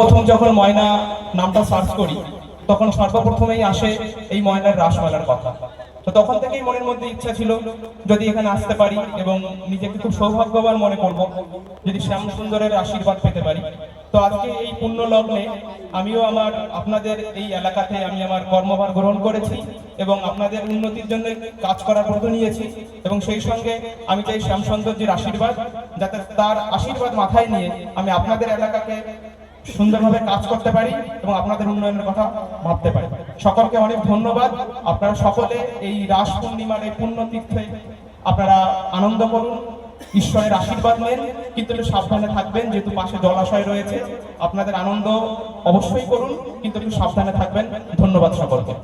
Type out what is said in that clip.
সর্বপ্রথম যখন ময়না নামটা সার্চ করি তখন সর্বপ্রথমেই আসে এই ময়নার রাসমেলার কথা। তো তখন থেকেই মনের মধ্যে ইচ্ছা ছিল, যদি এখানে আসতে পারি এবং নিজেকে খুব সৌভাগ্যবান মনে করব, যদি শ্যাম সুন্দরের আশীর্বাদ পেতে পারি। তো আজকে এই পুণ্য লগ্নে আমিও আমার, আপনাদের এই এলাকাতে আমি আমার কর্মভার গ্রহণ করেছি এবং আপনাদের উন্নতির জন্য কাজ করার ব্রত নিয়েছি এবং সেই সঙ্গে আমি চাই শ্যাম আশীর্বাদ, যাতে তার আশীর্বাদ মাথায় নিয়ে আমি আপনাদের এলাকাকে সুন্দরভাবে কাজ করতে পারি এবং আপনাদের উন্নয়নের কথা ভাবতে পারি। সকলকে অনেক ধন্যবাদ। আপনারা সকলে এই রাস পূর্ণিমার এই পুণ্যতীর্থে আপনারা আনন্দ করুন, ঈশ্বরের আশীর্বাদ নেন, কিন্তু একটু সাবধানে থাকবেন, যেহেতু পাশে জলাশয় রয়েছে, আপনাদের আনন্দ অবশ্যই করুন, কিন্তু একটু সাবধানে থাকবেন। ধন্যবাদ সকলকে।